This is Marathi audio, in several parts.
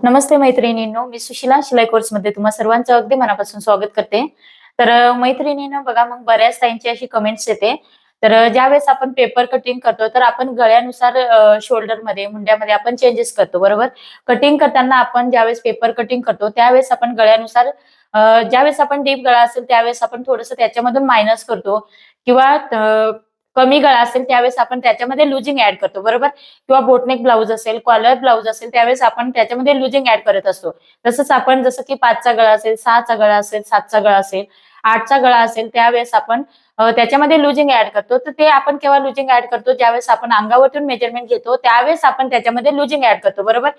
नमस्ते मैत्रिणींनो मी सुशिला शिलाई कोर्समध्ये तुम्हा सर्वांचं अगदी मनापासून स्वागत करते. तर मैत्रिणीनं बघा मग बऱ्याच त्यांची अशी कमेंट्स येते. तर ज्यावेळेस आपण पेपर कटिंग करतो तर आपण गळ्यानुसार शोल्डरमध्ये मुंड्यामध्ये आपण चेंजेस करतो बरोबर? कटिंग करताना आपण ज्यावेळेस पेपर कटिंग करतो त्यावेळेस आपण गळ्यानुसार ज्यावेळेस आपण डीप गळा असेल त्यावेळेस आपण थोडंसं त्याच्यामधून मायनस करतो. किंवा कमी गळा असेल त्यावेळेस आपण त्याच्यामध्ये लुजिंग ऍड करतो बरोबर? किंवा बोटनेक ब्लाऊज असेल कॉलर ब्लाऊज असेल त्यावेळेस आपण त्याच्यामध्ये लुजिंग ऍड करत असतो. तसंच आपण जसं की पाचचा गळा असेल सहाचा गळा असेल सातचा गळा असेल आठचा गळा असेल त्यावेळेस आपण त्याच्यामध्ये लुजिंग ऍड करतो. तर ते आपण केव्हा लुजिंग ऍड करतो? ज्यावेळेस आपण अंगावरतून मेजरमेंट घेतो त्यावेळेस आपण त्याच्यामध्ये लुजिंग ऍड करतो बरोबर?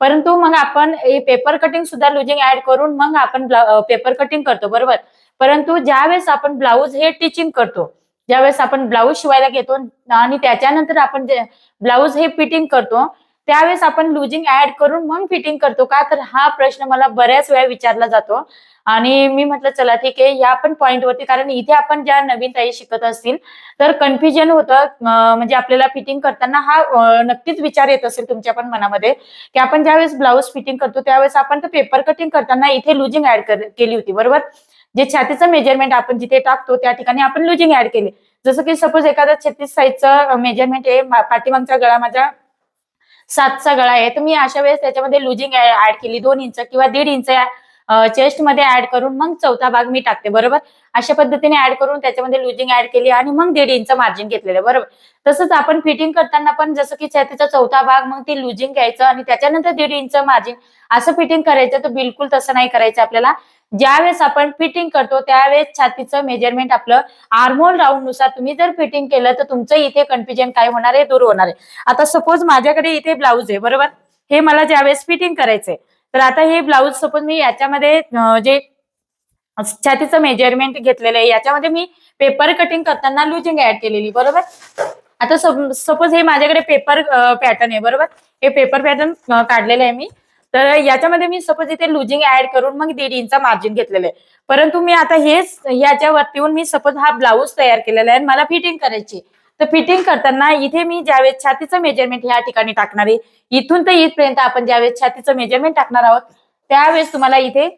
परंतु मग आपण पेपर कटिंग सुद्धा लुजिंग ऍड करून मग आपण पेपर कटिंग करतो बरोबर? परंतु ज्यावेळेस आपण ब्लाऊज हे टिचिंग करतो ज्यावेळेस आपण ब्लाऊज शिवायला घेतो आणि त्याच्यानंतर आपण जे ब्लाऊज हे फिटिंग करतो त्यावेळेस आपण लुजिंग ऍड करून मग फिटिंग करतो का? तर हा प्रश्न मला बऱ्याच वेळा विचारला जातो. आणि मी म्हटलं चला ठीक आहे या पण पॉईंटवरती कारण इथे आपण ज्या नवीन ताई शिकत असतील तर कन्फ्युजन होतं. म्हणजे आपल्याला फिटिंग करताना हा नक्कीच विचार येत असेल तुमच्या पण मनामध्ये की आपण ज्यावेळेस ब्लाऊज फिटिंग करतो त्यावेळेस आपण पेपर कटिंग करताना इथे लुजिंग ऍड केली होती बरोबर? जे छातीचं मेजरमेंट आपण जिथे टाकतो त्या ठिकाणी आपण लुजिंग ऍड केली. जसं की सपोज एखादा छत्तीस साईजचं मेजरमेंट आहे पाठीमागचा गळा माझा सातचा गळा आहे तर मी अशा वेळेस त्याच्यामध्ये लुजिंग ऍड केली दोन इंच किंवा दीड इंच चेस्टमध्ये ऍड करून मग चौथा भाग मी टाकते बरोबर? अशा पद्धतीने ऍड करून त्याच्यामध्ये लुजिंग ऍड केली आणि मग दीड इंच मार्जिन घेतलेलं बरोबर. तसंच आपण फिटिंग करताना पण जसं की छातीचा चौथा भाग मग ती लुजिंग घ्यायचं आणि त्याच्यानंतर दीड इंच मार्जिन असं फिटिंग करायचं तर बिलकुल तसं नाही करायचं आपल्याला. ज्यावेळेस आपण फिटिंग करतो त्यावेळेस छातीचं मेजरमेंट आपलं आर्मोल राऊंडनुसार तुम्ही जर फिटिंग केलं तर तुमचं इथे कन्फ्युजन काय होणार आहे? दूर होणार आहे. आता सपोज माझ्याकडे इथे ब्लाऊज आहे बरोबर? हे मला ज्यावेळेस फिटिंग करायचंय तर आता हे ब्लाऊज सपोज मी याच्यामध्ये जे छातीचं मेजरमेंट घेतलेलं आहे. याच्यामध्ये मी पेपर कटिंग करताना लुजिंग ऍड केलेली बरोबर? आता सपोज हे माझ्याकडे पेपर पॅटर्न आहे बरोबर? हे पेपर पॅटर्न काढलेलं आहे मी. तर याच्यामध्ये मी सपोज इथे लुजिंग ऍड करून मग दीड इंच मार्जिन घेतलेलं आहे. परंतु मी आता हेच याच्यावरती येऊन मी सपोज हा ब्लाऊज तयार केलेला आहे आणि मला फिटिंग करायची तर फिटिंग करताना इथे मी ज्यावेळेस छातीचं मेजरमेंट ह्या ठिकाणी टाकणार आहे इथून तर इथपर्यंत आपण ज्यावेळेस छातीचं मेजरमेंट टाकणार आहोत त्यावेळेस तुम्हाला इथे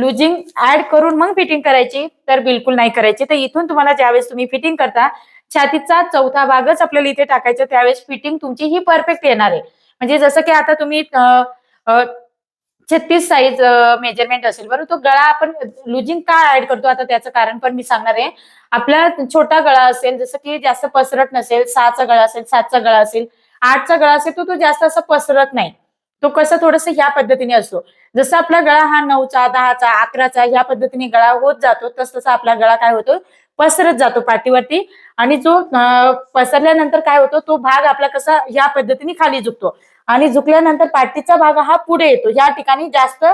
लुजिंग ऍड करून मग फिटिंग करायची. तर बिलकुल नाही करायची. तर इथून तुम्हाला ज्यावेळेस तुम्ही फिटिंग करता छातीचा चौथा भागच आपल्याला इथे टाकायचा. त्यावेळेस फिटिंग तुमची ही परफेक्ट येणार आहे. म्हणजे जसं की आता तुम्ही छत्तीस साईज मेजरमेंट असेल बरोबर तो गळा आपण लुजिंग का ऍड करतो आता त्याचं कारण पण मी सांगणार आहे. आपला छोटा गळा असेल जसं की जास्त पसरत नसेल सहाचा गळा असेल सातचा गळा असेल आठचा गळा असेल तो तो जास्त असं पसरत नाही. तो कसं थोडस ह्या पद्धतीने असतो. जसं आपला गळा हा नऊचा दहाचा अकराचा ह्या पद्धतीने गळा होत जातो तस तसा आपला गळा काय होतो? पसरत जातो पाठीवरती आणि जो पसरल्यानंतर काय होतो? तो भाग आपला कसा ह्या पद्धतीने खाली झुकतो. आणि झुकल्यानंतर पाठीचा भाग हा पुढे येतो. या ठिकाणी जास्त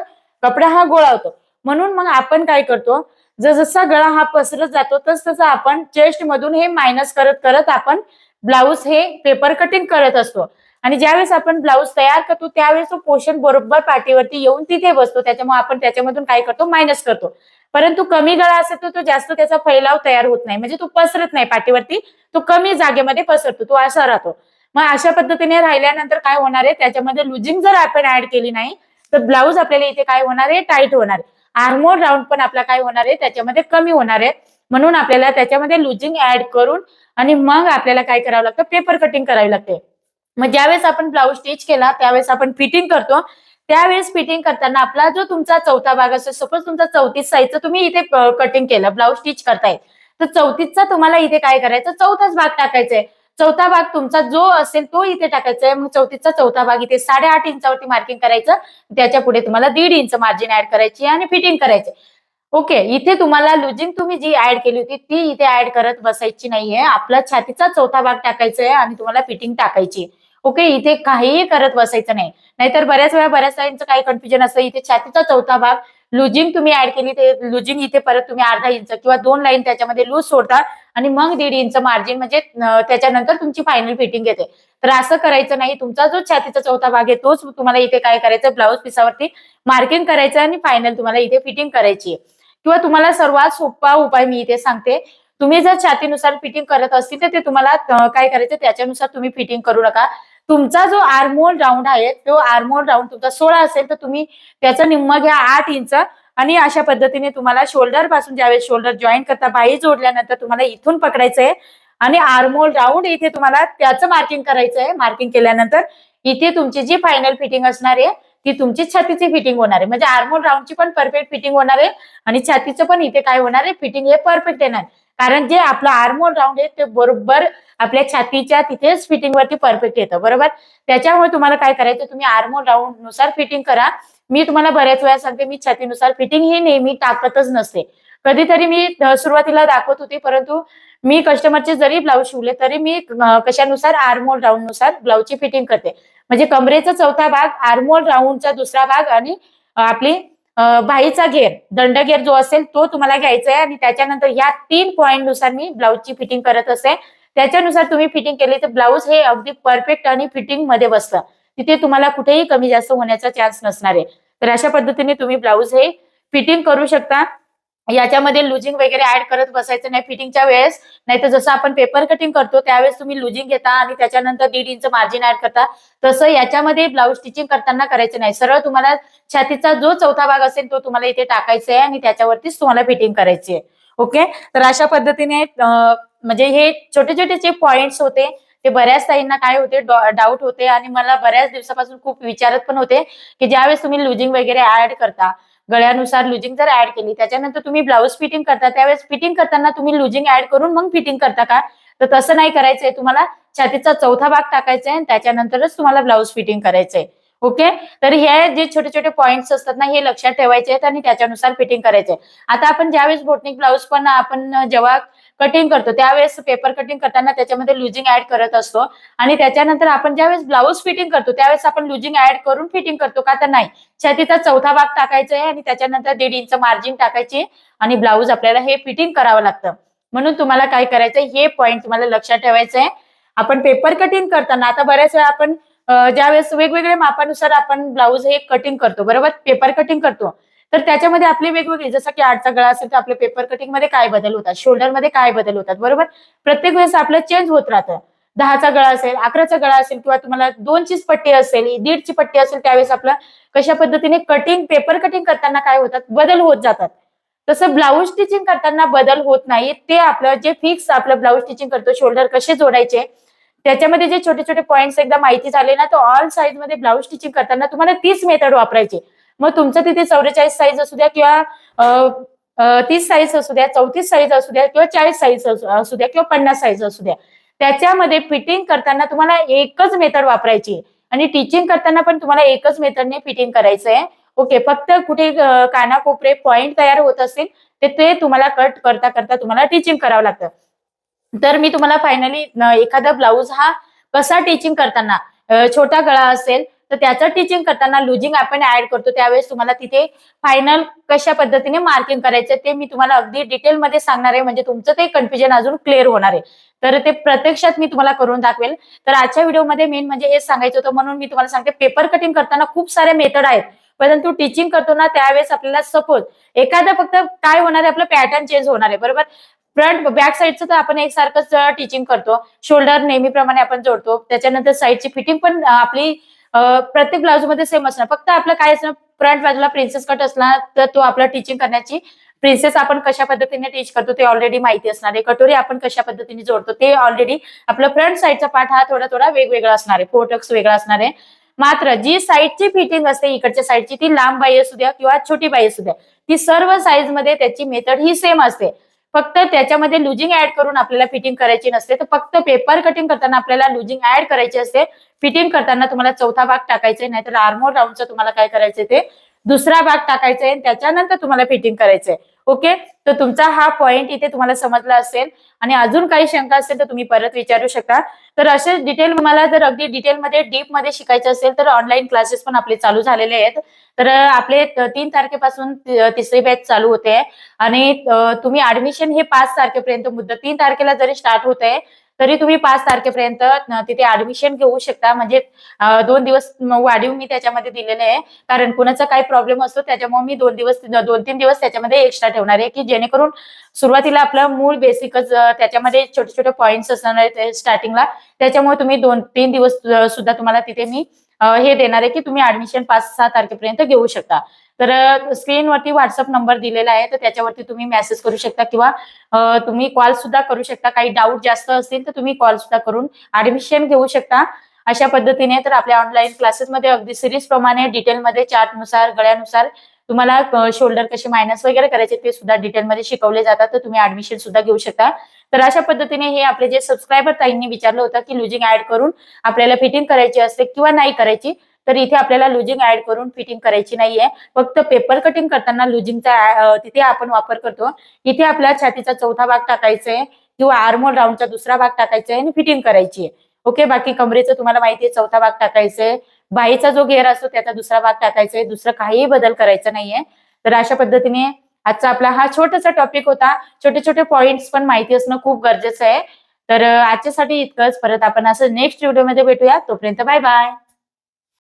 कपडा हा गोळा होतो. म्हणून मग आपण काय करतो? जर जसा गळा हा पसरत जातो तस तसा आपण चेस्ट मधून हे मायनस करत करत आपण ब्लाऊज हे पेपर कटिंग करत असतो. आणि ज्यावेळेस आपण ब्लाऊज तयार करतो त्यावेळेस तो पोषण बरोबर पाठीवरती येऊन तिथे बसतो. त्याच्यामुळे आपण त्याच्यामधून काय करतो? मायनस करतो. परंतु कमी गळा असेल तर तो जास्त त्याचा फैलाव तयार होत नाही. म्हणजे तो पसरत नाही पाठीवरती. तो कमी जागेमध्ये पसरतो. तो असा राहतो. मग अशा पद्धतीने राहिल्यानंतर काय होणार आहे? त्याच्यामध्ये लुजिंग जर आपण ऍड केली नाही तर ब्लाऊज आपल्याला इथे काय होणार आहे? टाईट होणार आहे. आर्मोर राऊंड पण आपला काय होणार आहे? त्याच्यामध्ये कमी होणार आहे. म्हणून आपल्याला त्याच्यामध्ये लुजिंग ऍड करून आणि मग आपल्याला काय करावं लागतं? पेपर कटिंग करावी लागते. मग ज्यावेळेस आपण ब्लाऊज स्टिच केला त्यावेळेस आपण फिटिंग करतो. त्यावेळेस फिटिंग करताना आपला जो तुमचा चौथा भाग असतो सपोज तुमचा चौतीस साईजचा तुम्ही इथे कटिंग केलं ब्लाऊज स्टिच करताय. तर चौतीसचा तुम्हाला इथे काय करायचं? चौथाच भाग टाकायचा आहे चौथा भाग तुमचा जो असेल तो इथे टाकायचा आहे मग चौतीसचा चौथा भाग इथे साडेआठ इंचावरती मार्किंग करायचं. त्याच्या पुढे तुम्हाला दीड इंच मार्जिन ऍड करायची आणि फिटिंग करायची ओके इथे तुम्हाला लुजिंग तुम्ही जी ऍड केली होती ती इथे ऍड करत बसायची नाहीये. आपला छातीचा चौथा भाग टाकायचा आहे आणि तुम्हाला फिटिंग टाकायची ओके इथे काहीही करत बसायचं नाही. नाहीतर बऱ्याच वेळा बऱ्याच जणांचं काही कन्फ्युजन असतं. इथे छातीचा चौथा भाग लुजिंग तुम्ही ऍड केली ते लुजिंग इथे परत तुम्ही अर्धा इंच किंवा दोन लाईन त्याच्यामध्ये लूज सोडता आणि मग दीड इंच मार्जिन म्हणजे त्याच्यानंतर तुमची फायनल फिटिंग येते. तर असं करायचं नाही. तुमचा जो छातीचा चौथा भाग आहे तोच तुम्हाला इथे काय करायचं ब्लाऊज पिसावरती मार्किंग करायचं आणि फायनल तुम्हाला इथे फिटिंग करायची आहे. किंवा तुम्हाला सर्वात सोपा उपाय मी इथे सांगते. तुम्ही जर छातीनुसार फिटिंग करत असतील तर ते तुम्हाला काय करायचं त्याच्यानुसार तुम्ही फिटिंग करू नका. तुमचा जो आर्मोल राऊंड आहे तो आर्मोल राऊंड तुमचा सोळा असेल तर तुम्ही त्याचं निम्मा घ्या आठ इंच. आणि अशा पद्धतीने तुम्हाला शोल्डरपासून ज्यावेळेस शोल्डर जॉईन करता बाही जोडल्यानंतर तुम्हाला इथून पकडायचं आहे आणि आर्मोल राऊंड इथे तुम्हाला त्याचं मार्किंग करायचं आहे मार्किंग केल्यानंतर इथे तुमची जी फायनल फिटिंग असणार आहे ती तुमची छातीची फिटिंग होणार आहे. म्हणजे आर्मोल राऊंडची पण परफेक्ट फिटिंग होणार आहे. आणि छातीचं पण इथे काय होणार आहे? फिटिंग हे परफेक्ट येणार. कारण जे आपलं आर्मोल राऊंड आहे ते बरोबर आपल्या छातीच्या तिथेच फिटिंग वरती परफेक्ट येतं बरोबर? त्याच्यामुळे तुम्हाला काय करायचं तुम्ही आर्मोल राऊंडनुसार फिटिंग करा. मी तुम्हाला बऱ्याच वेळा सांगते मी छातीनुसार फिटिंग ही नेहमी टाकतच नसते. कधीतरी मी सुरुवातीला दाखवत होती परंतु मी कस्टमरचे जरी ब्लाऊज शिवले तरी मी कशानुसार आर्मोल राऊंडनुसार ब्लाऊजची फिटिंग करते. म्हणजे कमरेचा चौथा भाग आर्मोल राऊंडचा दुसरा भाग आणि आपली बाहीचा घेर दंड घेर जो असेल तो तुम्हाला घ्यायचा आहे आणि त्याच्यानंतर या तीन पॉईंटनुसार मी ब्लाऊजची फिटिंग करत असते त्याच्यानुसार तुम्ही फिटिंग केली तर ब्लाऊज हे अगदी परफेक्ट आणि फिटिंगमध्ये बसतं. तिथे तुम्हाला कुठेही कमी जास्त होण्याचा चान्स नसणार आहे. तर अशा पद्धतीने तुम्ही ब्लाऊज हे फिटिंग करू शकता. याच्यामध्ये लुजिंग वगैरे ऍड करत बसायचं नाही. फिटिंगच्या वेळेस नाही तर जसं आपण पेपर कटिंग करतो त्यावेळेस तुम्ही लुजिंग घेता आणि त्याच्यानंतर दीड इंच मार्जिन ऍड करता. तसं याच्यामध्ये ब्लाऊज स्टिचिंग करताना करायचं नाही. सरळ तुम्हाला छातीचा जो चौथा भाग असेल तो तुम्हाला इथे टाकायचा आहे आणि त्याच्यावरतीच तुम्हाला फिटिंग करायची आहे. ओके तर अशा पद्धतीने म्हणजे हे छोटे छोटे जे पॉइंट्स होते ते बऱ्याच ताईंना काय होते डाऊट होते आणि मला बऱ्याच दिवसापासून खूप विचारत पण होते की ज्यावेळेस तुम्ही लुजिंग वगैरे ऍड करता गळ्यानुसार लुजिंग जर ऍड केली त्याच्यानंतर तुम्ही ब्लाऊज फिटिंग करता त्यावेळेस फिटिंग करताना तुम्ही लुजिंग ऍड करून मग फिटिंग करता का? तर तसं नाही करायचंय. तुम्हाला छातीचा चौथा भाग टाकायचा आहे आणि त्याच्यानंतरच तुम्हाला ब्लाऊज फिटिंग करायचंय. ओके? तर हे जे छोटे छोटे पॉइंट्स असतात ना हे लक्षात ठेवायचे आहेत आणि त्याच्यानुसार फिटिंग करायचे आता आपण ज्यावेळेस बोटनिक ब्लाऊज पण आपण जेव्हा कटिंग करतो त्यावेळेस पेपर कटिंग करताना त्याच्यामध्ये लुजिंग ऍड करत असतो. आणि त्याच्यानंतर आपण ज्यावेळेस ब्लाऊज फिटिंग करतो त्यावेळेस आपण लुजिंग ऍड करून फिटिंग करतो का तर नाही. छातीचा चौथा भाग टाकायचा आहे आणि त्याच्यानंतर दीड इंच मार्जिन टाकायची आणि ब्लाऊज आपल्याला हे फिटिंग करावं लागतं. म्हणून तुम्हाला काय करायचं हे पॉईंट तुम्हाला लक्षात ठेवायचं आहे आपण पेपर कटिंग करताना आता बऱ्याच वेळा आपण ज्यावेळेस वेगवेगळ्या मापानुसार आपण ब्लाऊज हे कटिंग करतो बरोबर? पेपर कटिंग करतो. तर त्याच्यामध्ये आपली वेगवेगळे जसं की आठचा गळा असेल तर आपले पेपर कटिंगमध्ये काय बदल होतात? शोल्डरमध्ये काय बदल होतात? बरोबर? प्रत्येक वेळेस आपलं चेंज होत राहतं. दहाचा गळा असेल अकराचा गळा असेल किंवा तुम्हाला दोनचीच पट्टी असेल दीडची पट्टी असेल त्यावेळेस आपलं कशा पद्धतीने कटिंग पेपर कटिंग करताना काय होतात? बदल होत जातात. तसं ब्लाऊज स्टिचिंग करताना बदल होत नाही. ते आपलं जे फिक्स आपलं ब्लाऊज स्टिचिंग करतो शोल्डर कसे जोडायचे? त्याच्यामध्ये जे छोटे छोटे पॉईंट्स एकदा माहिती झाले ना तर ऑल साईजमध्ये ब्लाऊज स्टिचिंग करताना तुम्हाला तीच मेथड वापरायची. मग तुमचं तिथे चौवेचाळीस साईज असू द्या किंवा तीस साईज असू द्या चौतीस साईज असू द्या किंवा चाळीस साईज असू द्या किंवा पन्नास साईज असू द्या. त्याच्यामध्ये फिटिंग करताना तुम्हाला एकच मेथड वापरायची. आणि टीचिंग करताना पण तुम्हाला एकच मेथडने फिटिंग करायचं आहे ओके फक्त कुठे कानाकोपरे पॉइंट तयार होत असतील ते तुम्हाला कट करता करता तुम्हाला टीचिंग करावं लागतं. तर मी तुम्हाला फायनली एखादा ब्लाऊज हा कसा टीचिंग करताना छोटा गळा असेल तर त्याचं टीचिंग करताना लुजिंग आपण ऍड करतो. त्यावेळेस तुम्हाला तिथे फायनल कशा पद्धतीने मार्किंग करायचं ते मी तुम्हाला अगदी डिटेलमध्ये सांगणार आहे. म्हणजे तुमचं ते कन्फ्युजन अजून क्लिअर होणार आहे. तर ते प्रत्यक्षात मी तुम्हाला करून दाखवेल. तर आजच्या व्हिडिओमध्ये मेन म्हणजे हेच सांगायचं होतं. म्हणून मी तुम्हाला सांगते पेपर कटिंग करताना खूप सारे मेथड आहेत. परंतु टीचिंग करतो ना त्यावेळेस आपल्याला सपोज एखादं फक्त काय होणार आहे आपलं पॅटर्न चेंज होणार आहे. बरोबर? फ्रंट बॅक साईडचं तर आपण एकसारखंच टीचिंग करतो. शोल्डर नेहमीप्रमाणे आपण जोडतो. त्याच्यानंतर साईडची फिटिंग पण आपली प्रत्येक ब्लाऊजमध्ये सेम असणार. फक्त आपलं काय असणार फ्रंट बाजूला प्रिन्सेस कट असणार तर तो आपला टीचिंग करण्याची प्रिन्सेस आपण कशा पद्धतीने टीच करतो ते ऑलरेडी माहिती असणार आहे. कटोरी आपण कशा पद्धतीने जोडतो ते ऑलरेडी आपलं फ्रंट साईडचा पार्ट हा थोडा थोडा वेगवेगळा असणार आहे. फोटक्स वेगळा असणार आहे. मात्र जी साईडची फिटिंग असते इकडच्या साईडची ती लांब बाई असू द्या किंवा छोटी बाई असू द्या ती सर्व साईजमध्ये त्याची मेथड ही सेम असते. फक्त त्याच्यामध्ये लुजिंग ऍड करून आपल्याला फिटिंग करायची नसते तर फक्त पेपर कटिंग करताना आपल्याला लुजिंग ऍड करायची असते. फिटिंग करताना तुम्हाला चौथा भाग टाकायचा नाहीतर आर्मोर राऊंडचं तुम्हाला काय करायचं ते? दुसरा भाग टाकायचा आहे त्याच्यानंतर तुम्हाला फिटिंग करायचंय. ओके तर तुमचा हा पॉइंट इथे तुम्हाला समजला असेल. आणि अजून काही शंका असेल तर तुम्ही परत विचारू शकता. तर असे डिटेल मला जर अगदी डिटेलमध्ये डीपमध्ये शिकायचं असेल तर ऑनलाईन क्लासेस पण आपले चालू झालेले आहेत. तर आपले तीन तारखेपासून तिसरी बॅच चालू होते. आणि तुम्ही ऍडमिशन हे पाच तारखेपर्यंत मुद्दा तीन तारखेला जरी स्टार्ट होत आहे तरी तुम्ही पाच तारखेपर्यंत तिथे ऍडमिशन घेऊ शकता. म्हणजे दोन दिवस वाढीव मी त्याच्यामध्ये दिलेले आहे. कारण कुणाचा काही प्रॉब्लेम असतो त्याच्यामुळे मी दोन दिवस दोन तीन दिवस त्याच्यामध्ये एक्स्ट्रा ठेवणार आहे. की जेणेकरून सुरुवातीला आपलं मूळ बेसिकच त्याच्यामध्ये छोटे छोटे पॉईंट्स असणार आहेत स्टार्टिंगला त्याच्यामुळे तुम्ही दोन तीन दिवस सुद्धा तुम्हाला तिथे मी हे देणार आहे की तुम्ही ऍडमिशन पाच सहा तारखेपर्यंत घेऊ शकता. तर स्क्रीनवरती व्हॉट्सअप नंबर दिलेला आहे तर त्याच्यावरती तुम्ही मेसेज करू शकता किंवा तुम्ही कॉल सुद्धा करू शकता. काही डाऊट जास्त असतील तर तुम्ही कॉल सुद्धा करून ऍडमिशन घेऊ शकता. अशा पद्धतीने तर आपल्या ऑनलाईन क्लासेसमध्ये अगदी सिरीज प्रमाणे डिटेलमध्ये चार्टनुसार गळ्यानुसार तुम्हाला शोल्डर कसे मायनस वगैरे करायचे ते सुद्धा डिटेलमध्ये शिकवले जातात तर तुम्ही ऍडमिशन सुद्धा घेऊ शकता. तर अशा पद्धतीने हे आपले जे सबस्क्रायबर ताईंनी विचारलं होतं की लुजिंग ऍड करून आपल्याला फिटिंग करायची असते किंवा नाही करायची तर इथे आपल्याला लुजिंग ऍड करून फिटिंग करायची नाहीये. फक्त पेपर कटिंग करताना लुजिंगचा तिथे आपण वापर करतो. इथे आपल्या छातीचा चौथा भाग टाकायचा आहे किंवा आर्मोल राऊंडचा दुसरा भाग टाकायचा आहे आणि फिटिंग करायची आहे ओके बाकी कमरेचं तुम्हाला माहिती आहे चौथा भाग टाकायचा आहे बाईचा जो घेर असतो त्याचा दुसरा भाग टाकायचा आहे दुसरं काहीही बदल करायचा नाहीये. तर अशा पद्धतीने आजचा आपला हा छोटासा टॉपिक होता. छोटे छोटे पॉइंट्स पण माहिती असणं खूप गरजेचं आहे. तर आजच्यासाठी इतकंच. परत आपण असं नेक्स्ट व्हिडिओमध्ये भेटूया. तोपर्यंत बाय बाय